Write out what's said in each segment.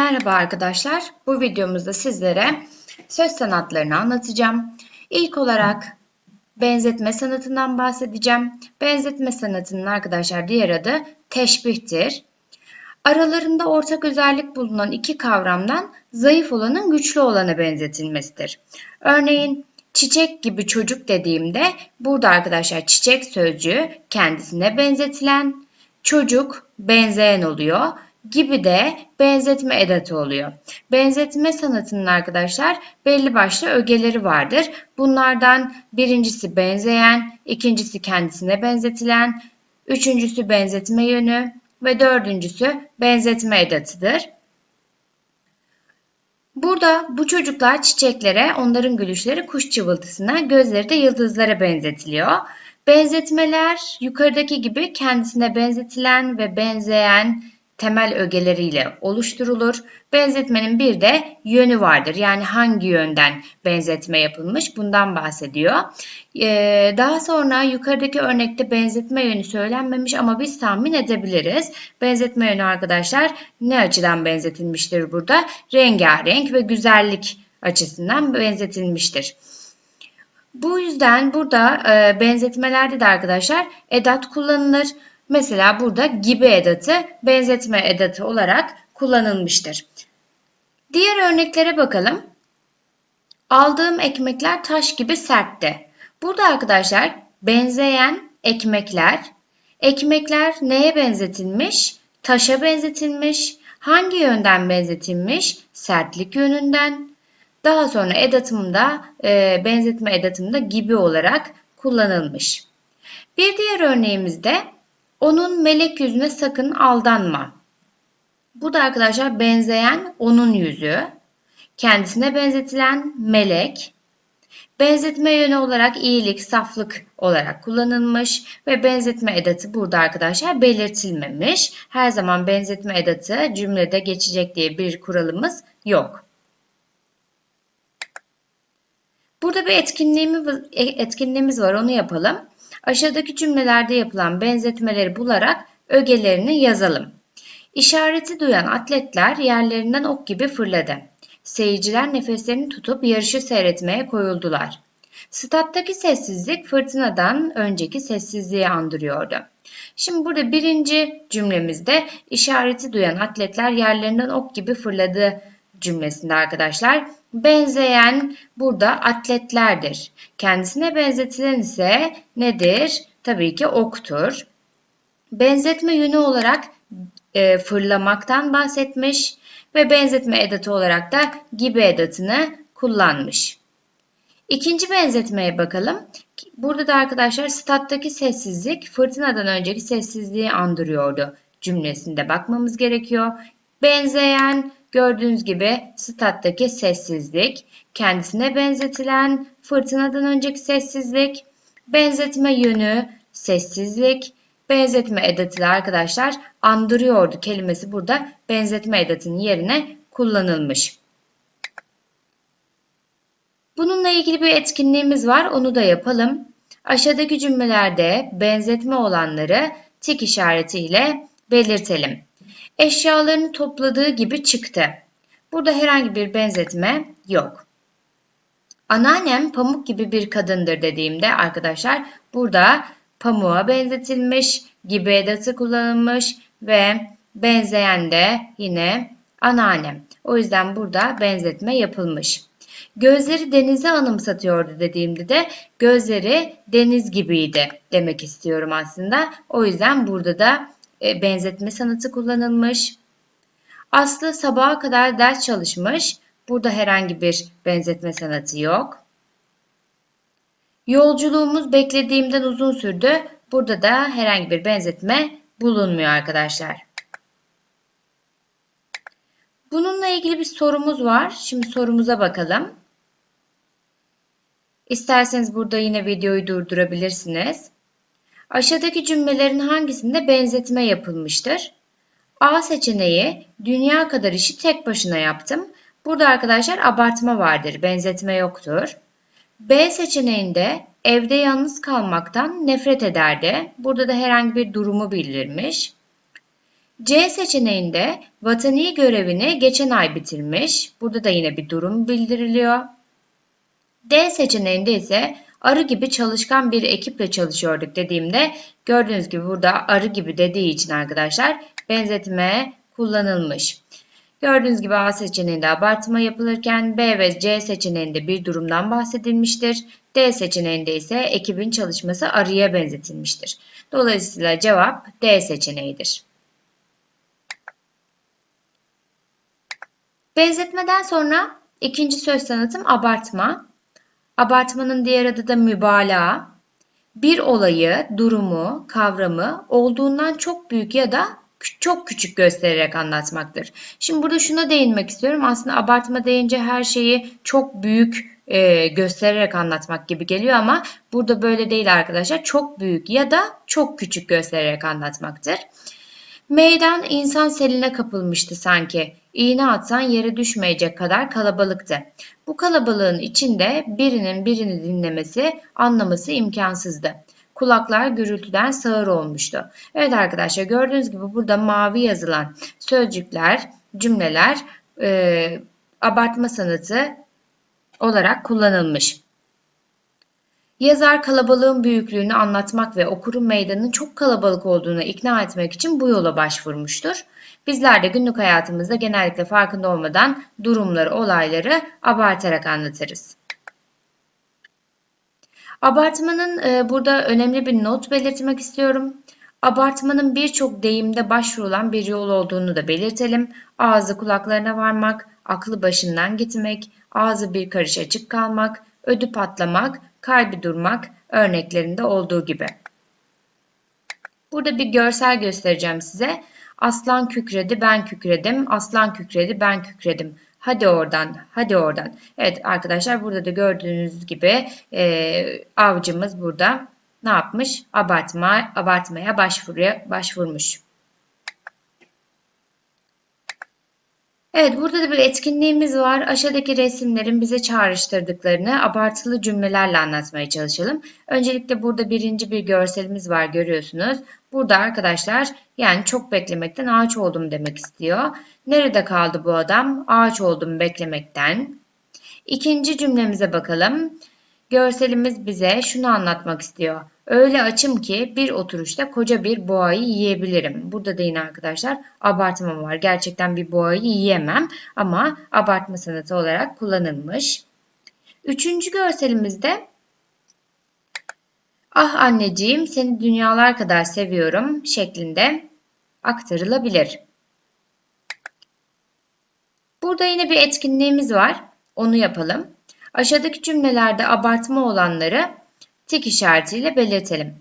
Merhaba arkadaşlar. Bu videomuzda sizlere söz sanatlarını anlatacağım. İlk olarak benzetme sanatından bahsedeceğim. Benzetme sanatının arkadaşlar diğer adı teşbihtir. Aralarında ortak özellik bulunan iki kavramdan zayıf olanın güçlü olana benzetilmesidir. Örneğin çiçek gibi çocuk dediğimde burada arkadaşlar çiçek sözcüğü kendisine benzetilen, çocuk benzeyen oluyor gibi de benzetme edatı oluyor. Benzetme sanatının arkadaşlar belli başlı ögeleri vardır. Bunlardan birincisi benzeyen, ikincisi kendisine benzetilen, üçüncüsü benzetme yönü ve dördüncüsü benzetme edatıdır. Burada bu çocuklar çiçeklere, onların gülüşleri kuş cıvıltısına, gözleri de yıldızlara benzetiliyor. Benzetmeler yukarıdaki gibi kendisine benzetilen ve benzeyen temel ögeleriyle oluşturulur. Benzetmenin bir de yönü vardır. Yani hangi yönden benzetme yapılmış bundan bahsediyor. Ee, daha sonra yukarıdaki örnekte benzetme yönü söylenmemiş ama biz tahmin edebiliriz. Benzetme yönü arkadaşlar ne açıdan benzetilmiştir burada? Rengarenk ve güzellik açısından benzetilmiştir. Bu yüzden burada e, benzetmelerde de arkadaşlar edat kullanılır. Mesela burada gibi edatı benzetme edatı olarak kullanılmıştır. Diğer örneklere bakalım. Aldığım ekmekler taş gibi sertti. Burada arkadaşlar benzeyen ekmekler, ekmekler neye benzetilmiş? Taşa benzetilmiş. Hangi yönden benzetilmiş? Sertlik yönünden. Daha sonra edatımda, e, benzetme edatımda gibi olarak kullanılmış. Bir diğer örneğimizde onun melek yüzüne sakın aldanma. Bu da arkadaşlar benzeyen onun yüzü. Kendisine benzetilen melek. Benzetme yönü olarak iyilik, saflık olarak kullanılmış ve benzetme edatı burada arkadaşlar belirtilmemiş. Her zaman benzetme edatı cümlede geçecek diye bir kuralımız yok. Burada bir etkinliğimiz, etkinliğimiz var onu yapalım. Aşağıdaki cümlelerde yapılan benzetmeleri bularak ögelerini yazalım. İşareti duyan atletler yerlerinden ok gibi fırladı. Seyirciler nefeslerini tutup yarışı seyretmeye koyuldular. Stat'taki sessizlik fırtınadan önceki sessizliği andırıyordu. Şimdi burada birinci cümlemizde işareti duyan atletler yerlerinden ok gibi fırladı cümlesinde arkadaşlar benzeyen burada atletlerdir. Kendisine benzetilen ise nedir? Tabii ki oktur. Benzetme yönü olarak e, fırlamaktan bahsetmiş ve benzetme edatı olarak da gibi edatını kullanmış. İkinci benzetmeye bakalım. Burada da arkadaşlar stat'taki sessizlik fırtınadan önceki sessizliği andırıyordu cümlesinde bakmamız gerekiyor. Benzeyen Gördüğünüz gibi stat'taki sessizlik, kendisine benzetilen fırtınadan önceki sessizlik, benzetme yönü, sessizlik, benzetme edatı arkadaşlar andırıyordu kelimesi burada benzetme edatının yerine kullanılmış. Bununla ilgili bir etkinliğimiz var. Onu da yapalım. Aşağıdaki cümlelerde benzetme olanları tik işaretiyle belirtelim eşyalarını topladığı gibi çıktı. Burada herhangi bir benzetme yok. Anneannem pamuk gibi bir kadındır dediğimde arkadaşlar burada pamuğa benzetilmiş, gibi edatı kullanılmış ve benzeyen de yine anneannem. O yüzden burada benzetme yapılmış. Gözleri denize anımsatıyordu dediğimde de gözleri deniz gibiydi demek istiyorum aslında. O yüzden burada da e, benzetme sanatı kullanılmış. Aslı sabaha kadar ders çalışmış. Burada herhangi bir benzetme sanatı yok. Yolculuğumuz beklediğimden uzun sürdü. Burada da herhangi bir benzetme bulunmuyor arkadaşlar. Bununla ilgili bir sorumuz var. Şimdi sorumuza bakalım. İsterseniz burada yine videoyu durdurabilirsiniz. Aşağıdaki cümlelerin hangisinde benzetme yapılmıştır? A seçeneği dünya kadar işi tek başına yaptım. Burada arkadaşlar abartma vardır, benzetme yoktur. B seçeneğinde evde yalnız kalmaktan nefret ederdi. Burada da herhangi bir durumu bildirmiş. C seçeneğinde vatani görevini geçen ay bitirmiş. Burada da yine bir durum bildiriliyor. D seçeneğinde ise arı gibi çalışkan bir ekiple çalışıyorduk dediğimde gördüğünüz gibi burada arı gibi dediği için arkadaşlar benzetme kullanılmış. Gördüğünüz gibi A seçeneğinde abartma yapılırken B ve C seçeneğinde bir durumdan bahsedilmiştir. D seçeneğinde ise ekibin çalışması arıya benzetilmiştir. Dolayısıyla cevap D seçeneğidir. Benzetmeden sonra ikinci söz sanatım abartma. Abartmanın diğer adı da mübalağa. Bir olayı, durumu, kavramı olduğundan çok büyük ya da çok küçük göstererek anlatmaktır. Şimdi burada şuna değinmek istiyorum. Aslında abartma deyince her şeyi çok büyük e, göstererek anlatmak gibi geliyor ama burada böyle değil arkadaşlar. Çok büyük ya da çok küçük göstererek anlatmaktır. Meydan insan seline kapılmıştı sanki. İğne atsan yere düşmeyecek kadar kalabalıktı. Bu kalabalığın içinde birinin birini dinlemesi, anlaması imkansızdı. Kulaklar gürültüden sağır olmuştu. Evet arkadaşlar gördüğünüz gibi burada mavi yazılan sözcükler, cümleler e, abartma sanatı olarak kullanılmış. Yazar kalabalığın büyüklüğünü anlatmak ve okurun meydanın çok kalabalık olduğunu ikna etmek için bu yola başvurmuştur. Bizler de günlük hayatımızda genellikle farkında olmadan durumları, olayları abartarak anlatırız. Abartmanın e, burada önemli bir not belirtmek istiyorum. Abartmanın birçok deyimde başvurulan bir yol olduğunu da belirtelim. Ağzı kulaklarına varmak, aklı başından gitmek, ağzı bir karış açık kalmak, ödü patlamak, kalbi durmak örneklerinde olduğu gibi. Burada bir görsel göstereceğim size. Aslan kükredi, ben kükredim. Aslan kükredi, ben kükredim. Hadi oradan, hadi oradan. Evet arkadaşlar burada da gördüğünüz gibi e, avcımız burada ne yapmış? Abartma, abartmaya başvuruya, başvurmuş. Evet burada da bir etkinliğimiz var. Aşağıdaki resimlerin bize çağrıştırdıklarını abartılı cümlelerle anlatmaya çalışalım. Öncelikle burada birinci bir görselimiz var görüyorsunuz. Burada arkadaşlar yani çok beklemekten ağaç oldum demek istiyor. Nerede kaldı bu adam? Ağaç oldum beklemekten. İkinci cümlemize bakalım. Görselimiz bize şunu anlatmak istiyor. Öyle açım ki bir oturuşta koca bir boğayı yiyebilirim. Burada da yine arkadaşlar abartma var. Gerçekten bir boğayı yiyemem ama abartma sanatı olarak kullanılmış. Üçüncü görselimizde ah anneciğim seni dünyalar kadar seviyorum şeklinde aktarılabilir. Burada yine bir etkinliğimiz var. Onu yapalım. Aşağıdaki cümlelerde abartma olanları tik işaretiyle belirtelim.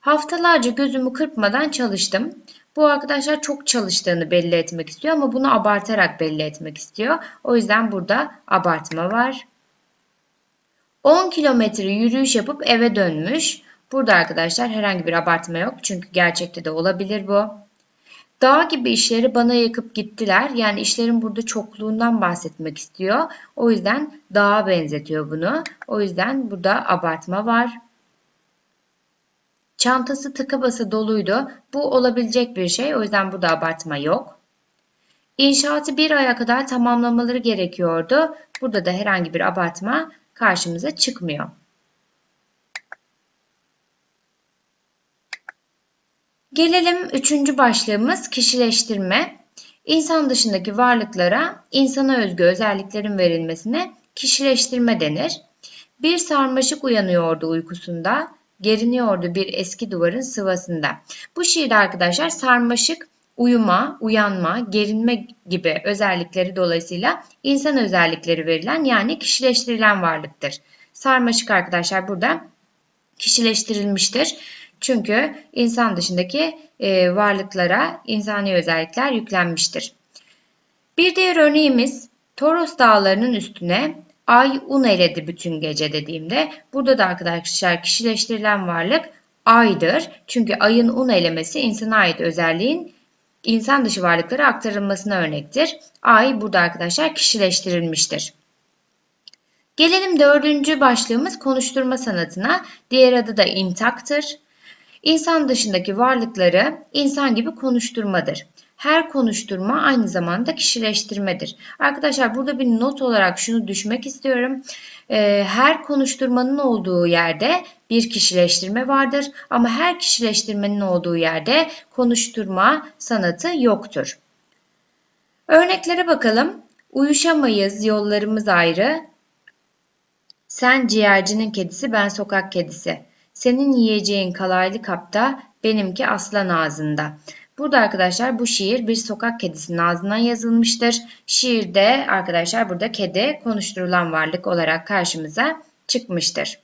Haftalarca gözümü kırpmadan çalıştım. Bu arkadaşlar çok çalıştığını belli etmek istiyor ama bunu abartarak belli etmek istiyor. O yüzden burada abartma var. 10 kilometre yürüyüş yapıp eve dönmüş. Burada arkadaşlar herhangi bir abartma yok. Çünkü gerçekte de olabilir bu. Dağ gibi işleri bana yakıp gittiler. Yani işlerin burada çokluğundan bahsetmek istiyor. O yüzden dağa benzetiyor bunu. O yüzden burada abartma var. Çantası tıka basa doluydu. Bu olabilecek bir şey. O yüzden burada abartma yok. İnşaatı bir aya kadar tamamlamaları gerekiyordu. Burada da herhangi bir abartma karşımıza çıkmıyor. Gelelim üçüncü başlığımız kişileştirme. İnsan dışındaki varlıklara insana özgü özelliklerin verilmesine kişileştirme denir. Bir sarmaşık uyanıyordu uykusunda, geriniyordu bir eski duvarın sıvasında. Bu şiirde arkadaşlar sarmaşık uyuma, uyanma, gerinme gibi özellikleri dolayısıyla insan özellikleri verilen yani kişileştirilen varlıktır. Sarmaşık arkadaşlar burada kişileştirilmiştir. Çünkü insan dışındaki e, varlıklara insani özellikler yüklenmiştir. Bir diğer örneğimiz Toros dağlarının üstüne ay un eledi bütün gece dediğimde burada da arkadaşlar kişileştirilen varlık aydır. Çünkü ayın un elemesi insana ait özelliğin insan dışı varlıklara aktarılmasına örnektir. Ay burada arkadaşlar kişileştirilmiştir. Gelelim dördüncü başlığımız konuşturma sanatına. Diğer adı da intaktır. İnsan dışındaki varlıkları insan gibi konuşturmadır. Her konuşturma aynı zamanda kişileştirmedir. Arkadaşlar burada bir not olarak şunu düşmek istiyorum. Ee, her konuşturmanın olduğu yerde bir kişileştirme vardır ama her kişileştirmenin olduğu yerde konuşturma sanatı yoktur. Örneklere bakalım. Uyuşamayız, yollarımız ayrı. Sen ciğercinin kedisi, ben sokak kedisi. Senin yiyeceğin kalaylı kapta, benimki aslan ağzında. Burada arkadaşlar bu şiir bir sokak kedisinin ağzından yazılmıştır. Şiirde arkadaşlar burada kedi konuşturulan varlık olarak karşımıza çıkmıştır.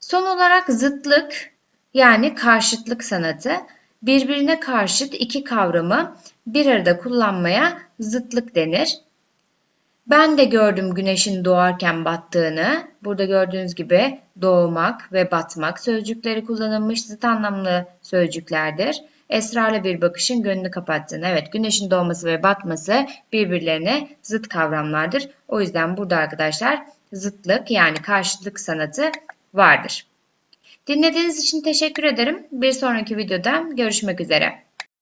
Son olarak zıtlık yani karşıtlık sanatı birbirine karşıt iki kavramı bir arada kullanmaya zıtlık denir. Ben de gördüm güneşin doğarken battığını. Burada gördüğünüz gibi doğmak ve batmak sözcükleri kullanılmış zıt anlamlı sözcüklerdir. Esrarlı bir bakışın gönlünü kapattığını. Evet güneşin doğması ve batması birbirlerine zıt kavramlardır. O yüzden burada arkadaşlar zıtlık yani karşıtlık sanatı vardır. Dinlediğiniz için teşekkür ederim. Bir sonraki videoda görüşmek üzere.